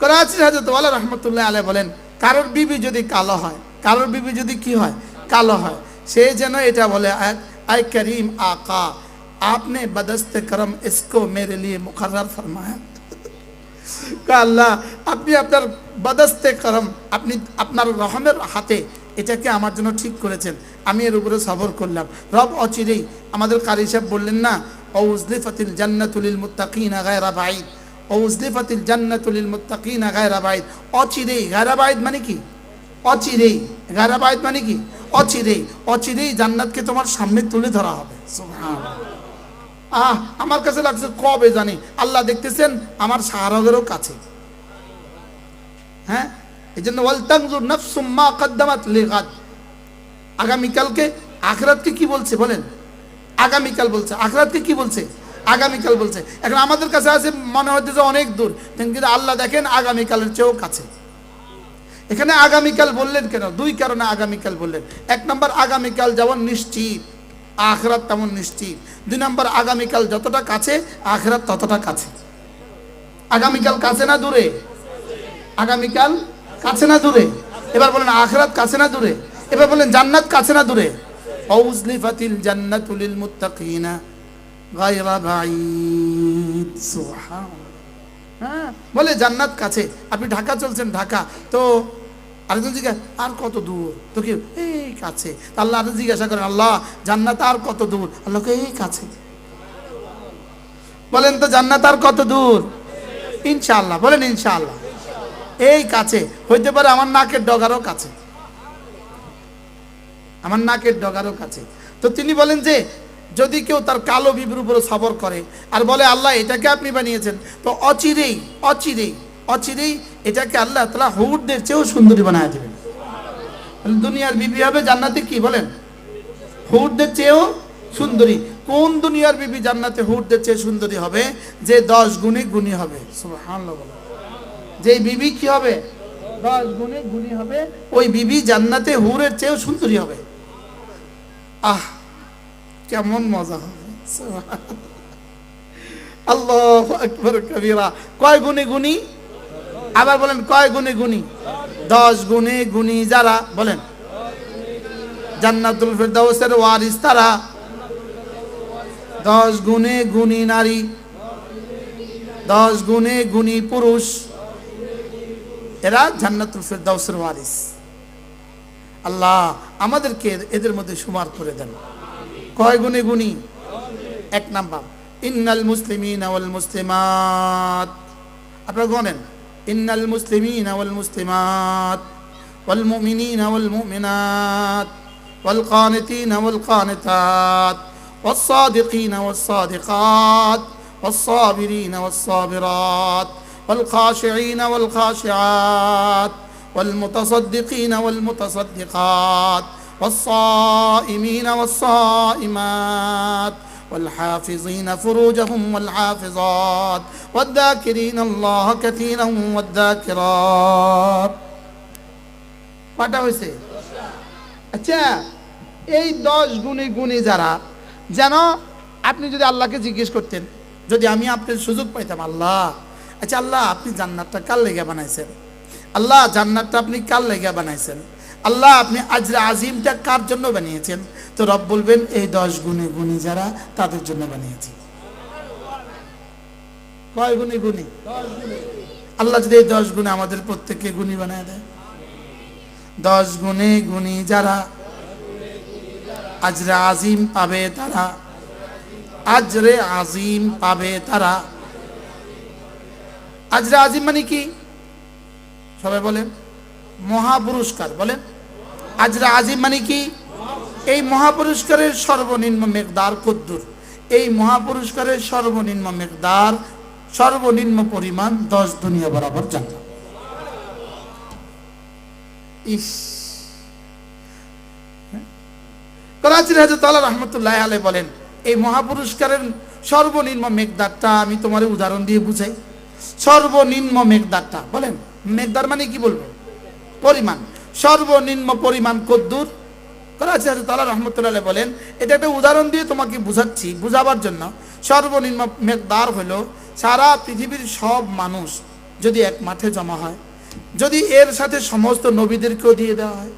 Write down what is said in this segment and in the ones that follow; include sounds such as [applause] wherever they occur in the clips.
করাচির হাজত ওয়ালা রহমতুল্লাহ আলাই বলেন, কারোর বিবি যদি কালো হয়, কারোর বিবি যদি কি হয়, কালো হয়, সে যেন এটা বলে আই করিম আকা, আপনি বদস্ত করম, ইসকো মেরে লিয়ে মুখার ফরমায়া। [laughs] আল্লাহ, আপনি আপনার বদস্তে করম, আপনি আপনার রহমের হাতে এটাকে আমার জন্য ঠিক করেছেন, আমি এর উপরে সবর করলাম। রব অচিরেই আমাদের কারি সাহেব বললেন না ও উজলিফাতিল জান্নাতুলিল মুত্তাকিনা গায়রা বাইদ ঔজলিফাতিল জান্নাতুলিল মুত্তাকিনা গায়রা বাইদ অচিরেই গায়রা বাইদ মানে কি? অচিরেই গায়রা বাইদ মানে কি? অচিরেই অচিরেই জান্নাতকে তোমার সামনে তুলে ধরা হবে। আহ, আমার কাছে লাগছে কবে জানি? আল্লাহ দেখতেছেন আমার শাহরগেরও কাছে। হ্যাঁ? এই জন্য ওয়ালতাংজুর নাফসুম মা কদ্দামাত লিগাদ। আগামীকালকে, আখরাতকে কি বলছে বলেন? আগামীকাল বলছে। আখরাতকে কি বলছে? আগামীকাল বলছে। এখন আমাদের কাছে আছে, মনে হচ্ছে যে অনেক দূর, কিন্তু আল্লাহ দেখেন আগামীকালের চেয়েও কাছে। এখানে আগামীকাল বললেন কেন? দুই কারণে আগামীকাল বললেন। এক নম্বর, আগামীকাল যেমন নিশ্চিত, আখরাত তেমন নিশ্চিত। দুই নম্বর, আগামীকাল যতটা কাছে, আখরাত ততটা কাছে। আগামীকাল কাছে না দূরে? আগামীকাল কাছে না দূরে? এবার বলেন, আখরাত কাছে না দূরে? এবার বলেন, জান্নাত কাছে না দূরে? অউজলিফাতিল জান্নাতুলিল মুত্তাকিনা। গায়রা বাঈদ হ্যাঁ বলে জান্নাত কাছে। আপনি ঢাকা চলছেন, ঢাকা। তো আরেকজন জিজ্ঞাসা, আর কত দূর? তো কি এই কাছে। আল্লাহ আরেকজন জিজ্ঞাসা করেন, আল্লাহ, জান্নাত আর কত দূর? আল্লাহকে এই কাছে। বলেন তো, জান্নাত আর কত দূর? ইনশাআল্লাহ, বলেন ইনশাআল্লাহ। এই কাছে। হইতে পারে আমার নাকের ডগারও কাছে। আমার নাকের ডগারও কাছে। তো তিনি বলেন যে যদি কেউ তার কালো বিবির উপরে সবর করে আর বলে, আল্লাহ, এটাকে আপনি বানিয়েছেন। তো অচিরেই অচিরেই অচিরেই এটাকে আল্লাহ তালা হৌরদের চেয়েও সুন্দরী বানায় দেবেন। দুনিয়ার বিবি হবে জান্নাতে কি বলেন? হৌরদের চেয়েও সুন্দরী। কোন দুনিয়ার বিবি জান্নাতে হৌরদের চেয়ে সুন্দরী হবে? যে দশ গুণে গুণী হবে। যে বিবি কি হবে? দশ গুণে গুণী হবে। ওই বিবি জান্নাতে হুরের চেয়েও সুন্দরী হবে। আহ! কেমন মজা হবে? আল্লাহ আকবর কবিরা। কয় গুণে গুণী? আবার বলেন, কয় গুণে গুণী? দশ গুণে গুণী যারা, বলেন। জান্নাতুল ফেরদাউসের ওয়ারিস তারা? দশ গুণে গুণী নারী। দশ গুণে গুণী পুরুষ। এরা জান্নাতুল ফেরদাউসের ওয়ারিস। আল্লাহ আমাদেরকে এদের মধ্যে সুমার করে দেন। কয় গুণে গুণী এক নাম্বার ইন্নাল মুসলিমিন ওয়াল মুসলিমাত আপনারা গনেন ইন্নাল মুসলিমিন ওয়াল মুসলিমাত ওয়াল মুমিনিন ওয়াল মুমিনাত ওয়াল কানিতিন ওয়াল কানিতাত والصادقين والصادقات والصابرين والصابرات والخاشعين والخاشعات والمتصدقين والمتصدقات والصائمين والصائمات والحافظين فروجهم والحافظات والذاكرين الله كثيرا والذاكرات কটা হয়েছে আচ্ছা এই দশ গুণে গুণে যারা যেন আপনি যদি আল্লাহকে জিজ্ঞেস করতেন যদি আমি আপনার সুযোগ পাইতাম আল্লাহ আচ্ছা আল্লাহ আপনি জান্নাতটা কার লেগে বানাইছেন আল্লাহ জান্নাতটা আপনি কার লেগে বানাইছেন আল্লাহ আপনি আজরা আজিমটা কার জন্য বানিয়েছেন? তো রব বলবেন, এই দশ গুণে গুণী যারা, তাদের জন্য বানিয়েছি। কয় গুণে গুণী? আল্লাহ যদি এই দশ গুণে আমাদের প্রত্যেককে গুণী বানায় দেয়। দশ গুণে গুণী যারা, আজরে আজিম পাবে তারা। আজরে আজিম পাবে তারা। আজরে আজিম মানে কি? সবাই বলেন। মহাপুরস্কার, বলেন। আজরে আজিম মানে কি? এই মহাপুরস্কারের সর্বনিম্ন মেঘদার কদ্দুর। এই মহাপুরস্কারের সর্বনিম্ন মেঘদার সর্বনিম্ন পরিমাণ দশ দুনিয়া বরাবর আলাই বলেন, এই মহাপুরস্কারের সর্বনিম্ন মেঘদারটা আমি তোমার উদাহরণ দিয়ে বুঝাই। সর্বনিম্ন মেঘদারটা বলেন। মেঘদার মানে কি বলব? পরিমাণ, সর্বনিম্ন পরিমাণ কদ্দুর। আল্লাহ রহমতুল্লাহ বলেন, এটা একটা উদাহরণ দিয়ে তোমাকে বুঝাচ্ছি, বুঝাবার জন্য। সর্বনিম্ন মেঘদার হলো সারা পৃথিবীর সব মানুষ যদি এক মাঠে জমা হয়, যদি এর সাথে সমস্ত নবীদেরকেও দিয়ে দেওয়া হয়,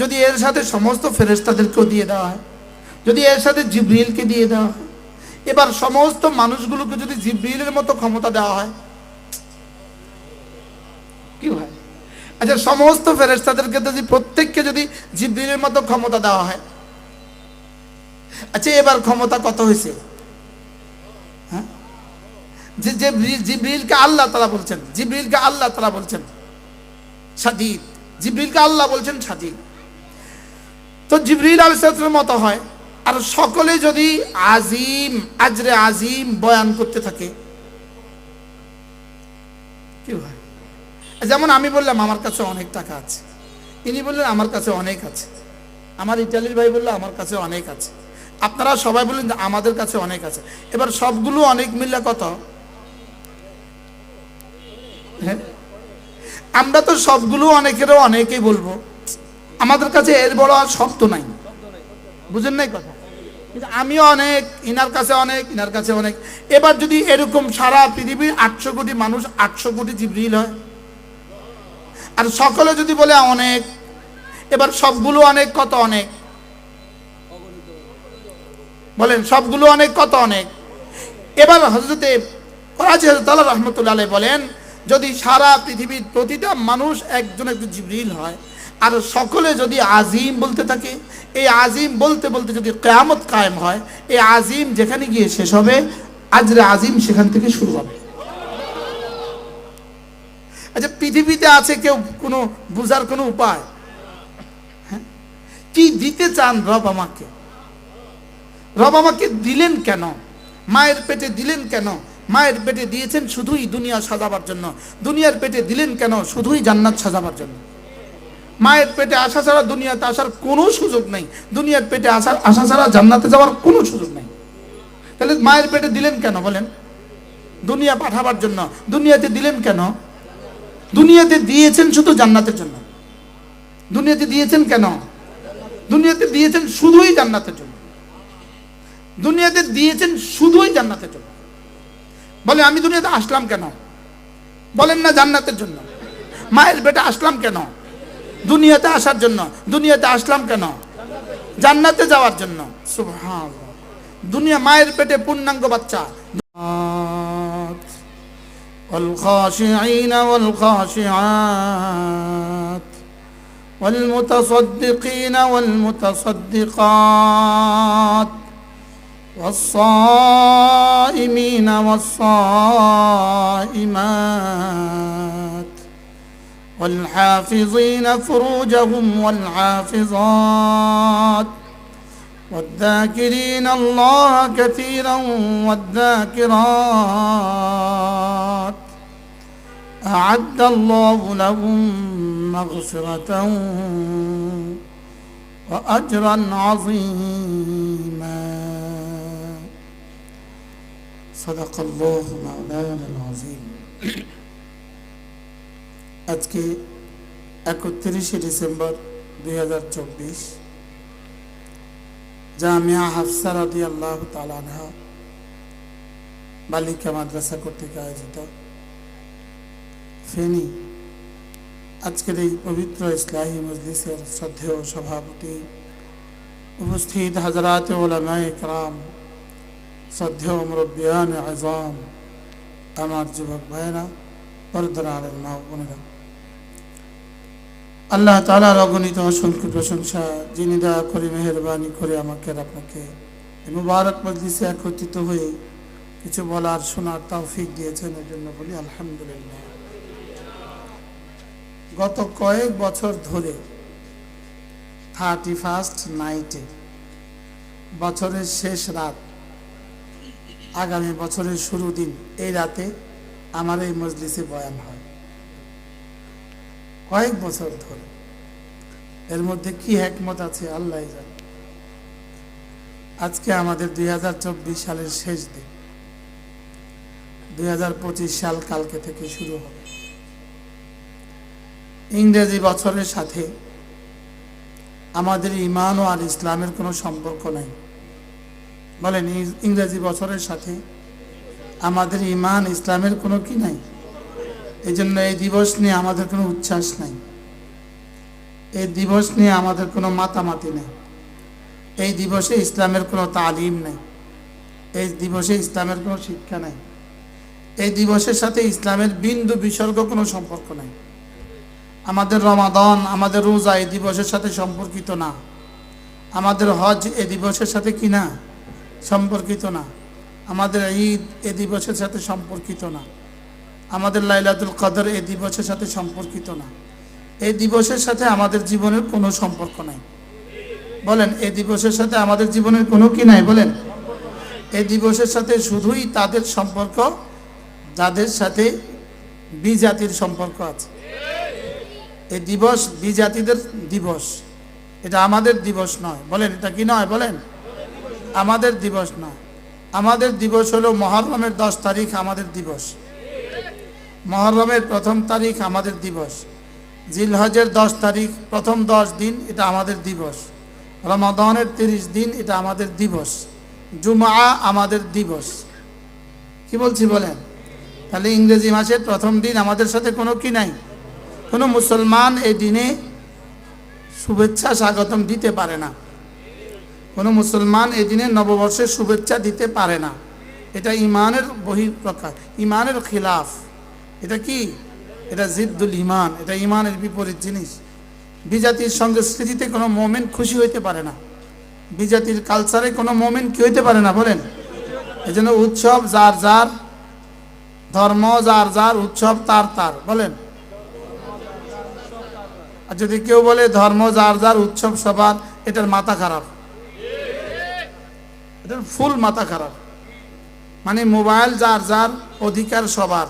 যদি এর সাথে সমস্ত ফেরেস্তাদেরকেও দিয়ে দেওয়া হয়, যদি এর সাথে জিব্রিলকে দিয়ে দেওয়া হয়। এবার সমস্ত মানুষগুলোকে যদি জিব্রিলের মতো ক্ষমতা দেওয়া হয় কি হয় আচ্ছা সমস্ত ফেরেস্তাদেরকে যদি প্রত্যেককে যদি জিব্রিলের মতো ক্ষমতা দেওয়া হয়। আচ্ছা এবার ক্ষমতা কত হয়েছে? হ্যাঁ? যে জিব্রিলকে আল্লাহ তালা বলছেন, জিব্রিলকে আল্লাহ তালা বলছেন, সাদিদ। জিব্রিলকে আল্লাহ বলছেন সাদিদ। তো জিব্রিল আলসালামের মতো হয়, আর সকলে যদি আজিম, আজরে আজিম বয়ান করতে থাকে কি হয়? যেমন আমি বললাম, আমার কাছে অনেক টাকা আছে। ইনি বললেন, আমার কাছে অনেক আছে। আমার ইটালির ভাই বলল, আমার কাছে অনেক আছে। আপনারা সবাই বললেন যে, আমাদের কাছে অনেক আছে। এবার সবগুলো অনেক মিললে কত? হ্যাঁ? আমরা তো সবগুলো অনেকেরও অনেকেই বলব। আমাদের কাছে এর বড় আর শব্দ নাই। বুঝেন নাই কথা? কিন্তু আমিও অনেক, ইনার কাছে অনেক, ইনার কাছে অনেক। এবার যদি এরকম সারা পৃথিবীর আটশো কোটি মানুষ আটশো কোটি জিব্রিল হয় আর সকলে যদি বলে অনেক, এবার সবগুলো অনেক কত অনেক? বলেন, সবগুলো অনেক কত অনেক? এবার হজরতে করাচি হজরত আল্লাহ রহমতুল্লাহ বলেন, যদি সারা পৃথিবীর প্রতিটা মানুষ একজন একজন জিবরিল হয়, আর সকলে যদি আজিম বলতে থাকে, এই আজিম বলতে বলতে যদি কেয়ামত কায়েম হয়, এই আজিম যেখানে গিয়ে শেষ হবে, আজরে আজিম সেখান থেকে শুরু হবে। আচ্ছা পৃথিবীতে আছে কেউ কোনো বুঝার কোনো উপায়? হ্যাঁ? কি দিতে চান রব আমাকে? রব আমাকে দিলেন কেন? মায়ের পেটে দিলেন কেন? মায়ের পেটে দিয়েছেন শুধুই দুনিয়া সাজাবার জন্য। দুনিয়ার পেটে দিলেন কেন? শুধুই জান্নাত সাজাবার জন্য। মায়ের পেটে আসা ছাড়া দুনিয়াতে আসার কোনো সুযোগ নেই। দুনিয়ার পেটে আসার আসা ছাড়া জান্নাতে যাওয়ার কোনো সুযোগ নেই। তাহলে মায়ের পেটে দিলেন কেন বলেন? দুনিয়া পাঠাবার জন্য। দুনিয়াতে দিলেন কেন? দুনিয়াতে দিয়েছেন শুধু জান্নাতের জন্য। দুনিয়াতে দিয়েছেন কেন? দুনিয়াতে দিয়েছেন শুধুই জান্নাতের জন্য। দুনিয়াতে দিয়েছেন শুধুই জান্নাতের জন্য। বলে, আমি দুনিয়াতে আসলাম কেন? বলেন না, জান্নাতের জন্য। মায়ের বেটা আসলাম কেন? দুনিয়াতে আসার জন্য। দুনিয়াতে আসলাম কেন? জান্নাতে যাওয়ার জন্য। দুনিয়া মায়ের পেটে পূর্ণাঙ্গ বাচ্চা। والخاشعين والخاشعات والمتصدقين والمتصدقات والصائمين والصائمات والحافظين فروجهم والحافظات والذاكرين الله كثيرا والذاكرات أعد الله لهم مغفرة وأجرا عظيما صدق الله مولانا العظيم আজকে একত্রিশে ডিসেম্বর দুই হাজার চব্বিশ জামিয়া হাফসা রাদি আল্লাহ তালানহা বালিকা মাদ্রাসা কর্তৃক আয়োজিত ফেনী। আজকের এই পবিত্র ইসলাহী মজলিসের শ্রদ্ধেয় সভাপতি উপস্থিত হাজরাত ওলামায় শ্রদ্ধেয় মুরব্বিয়ান আজম, আমার যুবক ভাইয়েরা পর্দার মা বোনেরা। আল্লাহ তালার অগণিত অসংখ্য প্রশংসা যিনি দয়া করে মেহরবানি করে আমাকে আর আপনাকে মুবারক মজলিসে একত্রিত হয়ে কিছু বলার শোনার তৌফিক দিয়েছেন এর জন্য বলি আলহামদুলিল্লাহ। গত কয়েক বছর ধরে থার্টি ফার্স্ট নাইটে বছরের শেষ রাত, আগামী বছরের শুরু দিন, এই রাতে আমার এই মজলিসে বয়ান হয়। কয়েক বছর ধরে এর মধ্যে কি একমত আছে আল্লাহ জানে। আজকে আমাদের দুই হাজার চব্বিশ সালের শেষ দিন। দুই হাজার পঁচিশ সাল কালকে থেকে শুরু হবে। ইংরেজি বছরের সাথে আমাদের ইমান ও আর ইসলামের কোনো সম্পর্ক নাই। বলেন ইংরেজি বছরের সাথে আমাদের ইমান, ইসলামের কোনো কি নাই? এই জন্য এই দিবস নিয়ে আমাদের কোনো উচ্ছ্বাস নাই। এই দিবস নিয়ে আমাদের কোনো মাতামাতি নেই। এই দিবসে ইসলামের কোনো তালিম নেই। এই দিবসে ইসলামের কোনো শিক্ষা নেই। এই দিবসের সাথে ইসলামের বিন্দু বিসর্গ কোনো সম্পর্ক নেই। আমাদের রমাদন, আমাদের রোজা এ দিবসের সাথে সম্পর্কিত না। আমাদের হজ এ দিবসের সাথে কি না? সম্পর্কিত না। আমাদের ঈদ এ দিবসের সাথে সম্পর্কিত না। আমাদের লাইলাতুল কদর এ দিবসের সাথে সম্পর্কিত না। এই দিবসের সাথে আমাদের জীবনের কোনো সম্পর্ক নাই। বলেন, এই দিবসের সাথে আমাদের জীবনের কোনো কি নাই? বলেন। এই দিবসের সাথে শুধুই তাদের সম্পর্ক যাদের সাথে বিজাতির সম্পর্ক আছে। এই দিবস বিজাতিদের দিবস। এটা আমাদের দিবস নয়। বলেন, এটা কি নয়? বলেন। আমাদের দিবস নয়। আমাদের দিবস হলো মহরমের দশ তারিখ আমাদের দিবস। মহরমের প্রথম তারিখ আমাদের দিবস। জিলহজের দশ তারিখ, প্রথম দশ দিন এটা আমাদের দিবস। রমাদানের তিরিশ দিন এটা আমাদের দিবস। জুমা আমাদের দিবস। কি বলছি বলেন? তাহলে ইংরেজি মাসের প্রথম দিন আমাদের সাথে কোনো কি নাই? কোনো মুসলমান এই দিনে শুভেচ্ছা স্বাগতম দিতে পারে না। কোনো মুসলমান এই দিনে নববর্ষের শুভেচ্ছা দিতে পারে না। এটা ইমানের বহিঃপ্রকাশ, ইমানের খিলাফ। এটা কি? এটা জিদ্দুল ইমান এটা ইমানের বিপরীত জিনিস। বিজাতির সংস্কৃতিতে কোনো মোমেন্ট খুশি হইতে পারে না। বিজাতির কালচারে কোনো মোমেন্ট কি হইতে পারে না, বলেন। এই জন্য উৎসব যার যার, ধর্ম যার যার, উৎসব তার তার, বলেন। আর যদি কেউ বলে ধর্ম, যার যার উৎসব, সবার, এটার মাথা খারাপ। এটার ফুল মাথা খারাপ। মানে মোবাইল, যার যার অধিকার, সবার।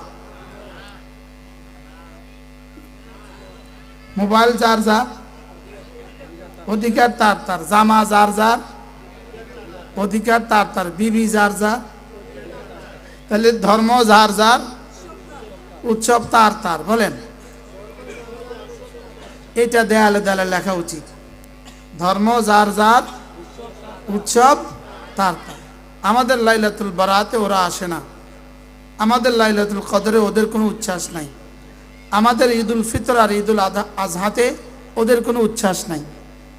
মোবাইল, যার যার অধিকার, তার তার। জামা, যার যার অধিকার, তার তার। বিবি, যার যার। তাহলে ধর্ম, যার যার উৎসব, তার তার। বলেন। এটা দেয়ালে দেয়ালে লেখা উচিত। ধর্ম যার যার উৎসব তার তার। আমাদের লাইলাতুল বারাতে ওরা আসে না। আমাদের লাইলাতুল কদরে ওদের কোনো উচ্ছ্বাস নাই। আমাদের ঈদুল ফিতর আর ঈদুল আধা আজহাতে ওদের কোনো উচ্ছ্বাস নাই।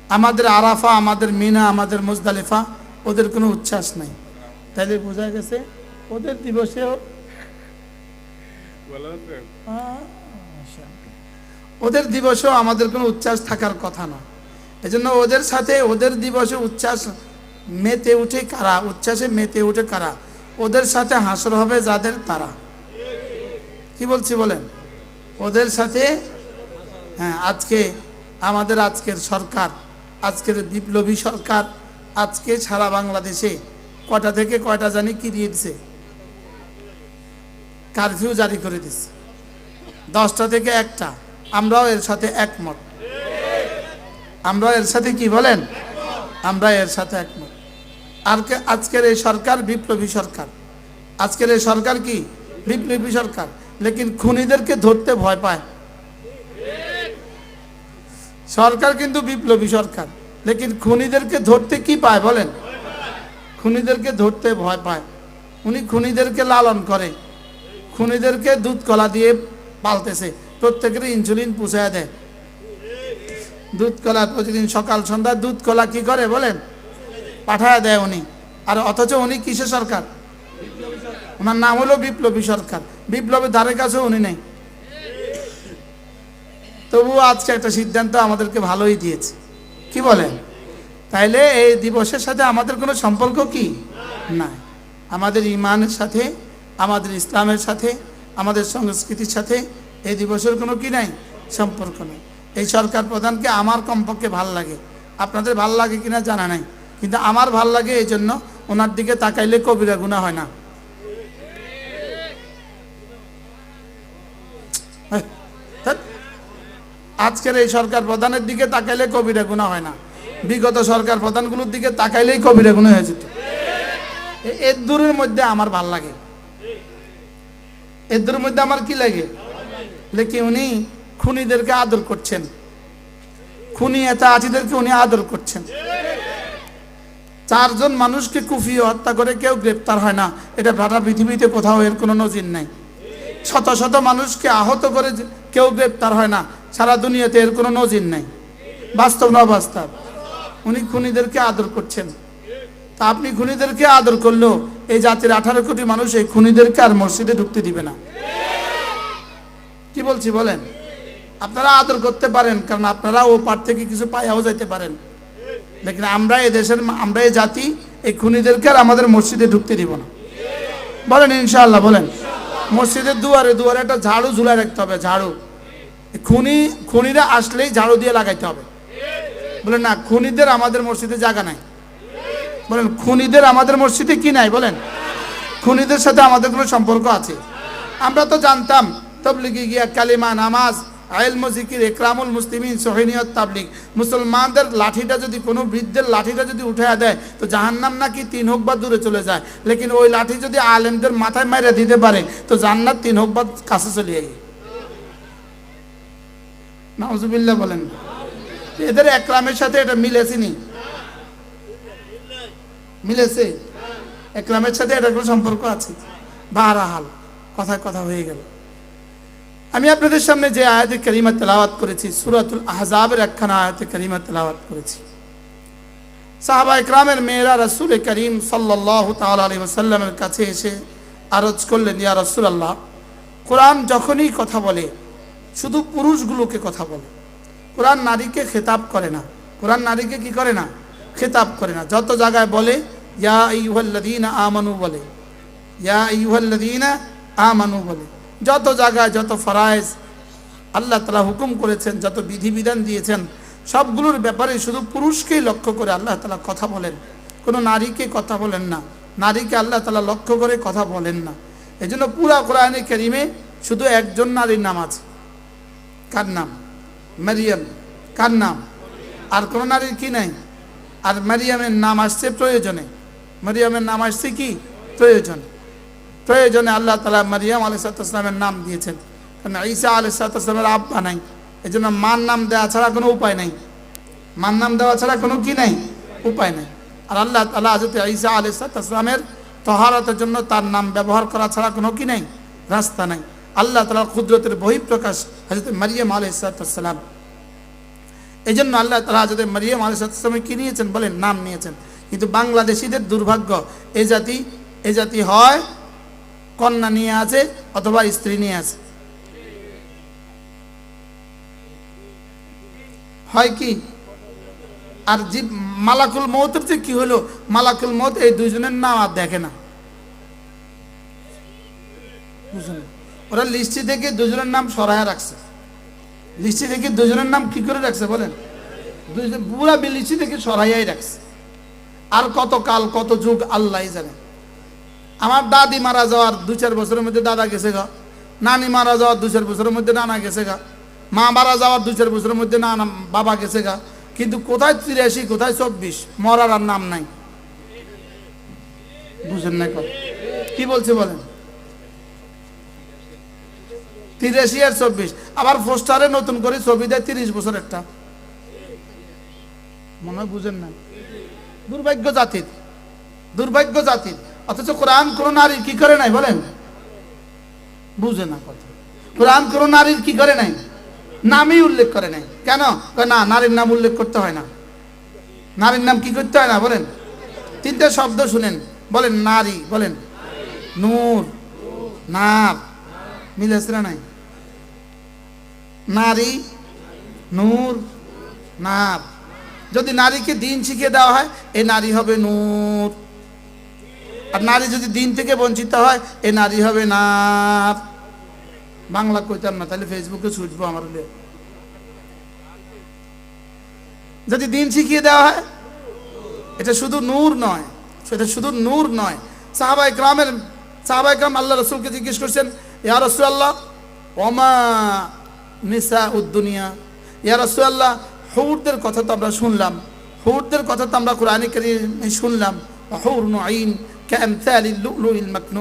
আমাদের আরাফা আমাদের মিনা আমাদের মুজদালিফা ওদের কোনো উচ্ছ্বাস নাই। তাইলে বোঝা গেছে ওদের দিবসেও। ওদের দিবসেও আমাদের কোনো উচ্ছ্বাস থাকার কথা না এজন্য ওদের সাথে ওদের দিবসে উচ্ছ্বাস মেতে উঠে কারা? উচ্ছ্বাসে মেতে উঠে কারা? ওদের সাথে হাসর হবে যাদের তারা। কি বলছি বলেন? ওদের সাথে হ্যাঁ আজকে আমাদের আজকের সরকার, আজকের বিপ্লবী সরকার, আজকে সারা বাংলাদেশে কটা থেকে কয়টা জানি কি দিয়ে দিছে। কারফিউ জারি করে দিচ্ছে দশটা থেকে একটা। আমরাও এর সাথে একমত। আমরাও এর সাথে কি বলেন? আমরা এর সাথে একমত। আর আজকের এই সরকার বিপ্লবী সরকার। আজকের এই সরকার কি? বিপ্লবী সরকার। লেকিন খুনিদেরকে ধরতে ভয় পায়। সরকার কিন্তু বিপ্লবী সরকার। লেকিন খুনিদেরকে ধরতে কি পায় বলেন? খুনিদেরকে ধরতে ভয় পায়। উনি খুনিদেরকে লালন করে। খুনিদেরকে দুধ কলা দিয়ে পালতেছে। প্রত্যেকের ইনসুলিন পুষায় দেয়। দুধ কলা প্রতিদিন সকাল, সন্ধ্যা দুধ কলা কি করে বলেন? পাঠায় দেয় উনি। আর অথচ উনি কিসের সরকার? ওনার নাম হলো বিপ্লবী সরকার। বিপ্লবের ধারে কাছেও উনি নেই। তবুও আজকে একটা সিদ্ধান্ত আমাদেরকে ভালোই দিয়েছে। কি বলেন? তাইলে এই দিবসের সাথে আমাদের কোনো সম্পর্ক কি? না আমাদের ইমানের সাথে, আমাদের ইসলামের সাথে, আমাদের সংস্কৃতির সাথে এই দিবসের কোনো কি নাই? সম্পর্ক নেই। এই সরকার প্রধানকে আমার কমপক্ষে ভালো লাগে। আপনাদের ভালো লাগে কিনা জানা নাই। কিন্তু আমার ভালো লাগে এই জন্য ওনার দিকে তাকাইলে কবিরা গুণা হয় না। আজকের এই সরকার প্রধানের দিকে তাকাইলে কবিরা গুণা হয় না। বিগত সরকার প্রধানগুলোর দিকে তাকাইলেই কবিরা গুণা হয়ে যেত। এর দূরের মধ্যে আমার ভালো লাগে। এর দূরের মধ্যে আমার কি লাগে? লেকি উনি খুনিদেরকে আদর করছেন। খুনি এতা আচিদেরকে উনি আদর করছেন। চারজন মানুষকে কুফিয়ে হত্যা করে কেউ গ্রেপ্তার হয় না। এটা ভাটা পৃথিবীতে কোথাও এর কোনো নজির নাই। শত শত মানুষকে আহত করে কেউ গ্রেপ্তার হয় না। সারা দুনিয়াতে এর কোনো নজির নাই। বাস্তব না বাস্তব। উনি খুনিদেরকে আদর করছেন। তা আপনি খুনিদেরকে আদর করলেও এই জাতির আঠারো কোটি মানুষ এই খুনিদেরকে আর মসজিদে ঢুকতে দিবে না। কি বলছি বলেন? আপনারা আদর করতে পারেন, কারণ আপনারা ও পার থেকে কিছু পাইয়াও যাইতে পারেন। লেকিন আমরা এই দেশের আমরা এই জাতি, এই খুনিদেরকে আর আমাদের মসজিদে ঢুকতে দিব না। বলেন ইনশাআল্লাহ, বলেন। মসজিদের দুয়ারে দুয়ারে একটা ঝাড়ু ঝুলাই রাখতে হবে, ঝাড়ু। খুনি, খুনিরা আসলেই ঝাড়ু দিয়ে লাগাইতে হবে। বলেন না, খুনিদের আমাদের মসজিদে জায়গা নাই। বলেন, খুনিদের আমাদের মসজিদে কি নাই, বলেন? খুনিদের সাথে আমাদের কোনো সম্পর্ক আছে? আমরা তো জানতাম তবলিগে গিয়া কালিমা, নামাজ আইল মজিকির একরামুল মুসলিমিন সোহিনিয়ত তাবলিগ। মুসলমানদের লাঠিটা যদি, কোনো বৃদ্ধের লাঠিটা যদি উঠে দেয়, তো জাহান্নাম নাকি তিন হোক বা দূরে চলে যায়। লেকিন ওই লাঠি যদি আলেমদের মাথায় মাইরে দিতে পারে, তো জান্নাত তিন হোক বা কাছে চলে যায় নাউজুবিল্লাহ বলেন। এদের একরামের সাথে এটা মিলেছেনি মিলেছে? একরামের সাথে এটা কোনো সম্পর্ক আছে? বাহারাহাল, কথায় কথা হয়ে গেল। আমি আপনাদের সামনে যে আয়াতে করিমা তেলাওয়াত করেছি, সুরাতুল আহজাবের একখানা আয়াতে করিমা তেলাওয়াত করেছি। সাহাবা ইকরামের মেয়েরা রসুল করিম সাল্লাহ তালি ওসাল্লামের কাছে এসে আরজ করলেন, ইয়া রসুল আল্লাহ কোরআন যখনই কথা বলে, শুধু পুরুষগুলোকে কথা বলে। কোরআন নারীকে খেতাব করে না। কোরআন নারীকে কি করে না? খেতাব করে না। যত জায়গায় বলে, ইয়া ইউহল্লাদিন আমানু বলে। ইয়া ইউহল্লাদিন আমানু বলে। যত জায়গায় যত ফরায়েজ, আল্লাহ তালা হুকুম করেছেন, যত বিধিবিধান দিয়েছেন, সবগুলোর ব্যাপারে শুধু পুরুষকেই লক্ষ্য করে আল্লাহ তালা কথা বলেন। কোনো নারীকে কথা বলেন না। নারীকে আল্লাহ তালা লক্ষ্য করে কথা বলেন না। এই জন্য পুরা কোরআনে কেরিমে শুধু একজন নারীর নাম আছে। কার নাম? মারিয়াম। কার নাম? আর কোনো নারীর কি নাই? আর মারিয়ামের নাম আসছে প্রয়োজনে। মারিয়ামের নাম আসছে কি? প্রয়োজনে। প্রয়োজনে আল্লাহ তালা মারিয়াম আলিসালামের নাম দিয়েছেন। কারণ ঈসা আলিসালামের আব্বা নাই। এই জন্য মার নাম দেওয়া ছাড়া কোনো উপায় নাই। মার নাম দেওয়া ছাড়া কোনো কি নাই? উপায় নাই। আর আল্লাহ তালা হজরত ঈসা আলিসালামের তহারতের জন্য তার নাম ব্যবহার করা ছাড়া কোনো কি নাই? রাস্তা নাই। আল্লাহ তালার ক্ষুদ্রতের বহিঃপ্রকাশ হজরত মারিয়াম আলিসালাম এই জন্য আল্লাহ তালা হজরত মারিয়াম আলিসালামে কি নিয়েছেন? বলেন, নাম নিয়েছেন। কিন্তু বাংলাদেশিদের দুর্ভাগ্য, এ জাতি এ জাতি হয় কন্যা নিয়ে আছে অথবা স্ত্রী নিয়ে আছে। হয় কি? আর যে মালাকুল মৌতের যে কি হলো? মালাকুল মৌত এই দুজনের নাম আর দেখে না। ওরা লিস্টি থেকে দুজনের নাম সরায় রাখছে। লিস্টি থেকে দুজনের নাম কি করে রাখছে বলেন? দুজন পুরা লিস্টি থেকে সরাইয়াই রাখছে। আর কত কাল, কত যুগ আল্লাহ জানে। আমার দাদি মারা যাওয়ার দু চার বছরের মধ্যে দাদা গেছে গা। নানি মারা যাওয়ার দু চার বছরের মধ্যে নানা গেছে গা। মা মারা যাওয়ার দু চার বছরের মধ্যে নানা বাবা গেছে গা। কিন্তু কোথায় তিরাশি, কোথায় চব্বিশ? মরার আর নাম নাই। বুঝেন না কি বলছে বলেন? তিরাশি আর চব্বিশ। আবার পোস্টারে নতুন করে ছবি দেয় তিরিশ বছর একটা। মনে হয় বুঝেন না। দুর্ভাগ্য জাতির। দুর্ভাগ্য জাতির। অথচ কোরআন কোন নারীর কি করে নাই বলেন? বুঝে না কথা। কোরআন কোন নারীর কি করে নাই? নামই উল্লেখ করে নাই। কেন? না, নারীর নাম উল্লেখ করতে হয় না। নারীর নাম কি করতে হয় না বলেন? তিনটা শব্দ শুনেন। বলেন, নারী, বলেন, নূর, নার মিলেছে না নাই? নারী, নূর, নার। যদি নারীকে দিন শিখিয়ে দেওয়া হয় এই নারী হবে নূর। আর নারী যদি দিন থেকে বঞ্চিত হয়, এ নারী হবে না। বাংলা কইতাম না, তাহলে ফেসবুকে ছুটবো আমার যদি দিন শিখিয়ে দেওয়া হয়, এটা শুধু নূর নয় সেটা শুধু নূর নয়। সাহাবা ইকরামের সাহাবা ইকরাম আল্লাহ রসুলকে জিজ্ঞেস করছেন, ইয়া রসুল আল্লাহ ওমা নিসা উদ্দুনিয়া ইয়া রসুল আল্লাহ হৌরদের কথা তো আমরা শুনলাম, হৌরদের কথা তো আমরা কোরআনে শুনলাম হৌর আইন كأمثال اللؤلؤ المكنون.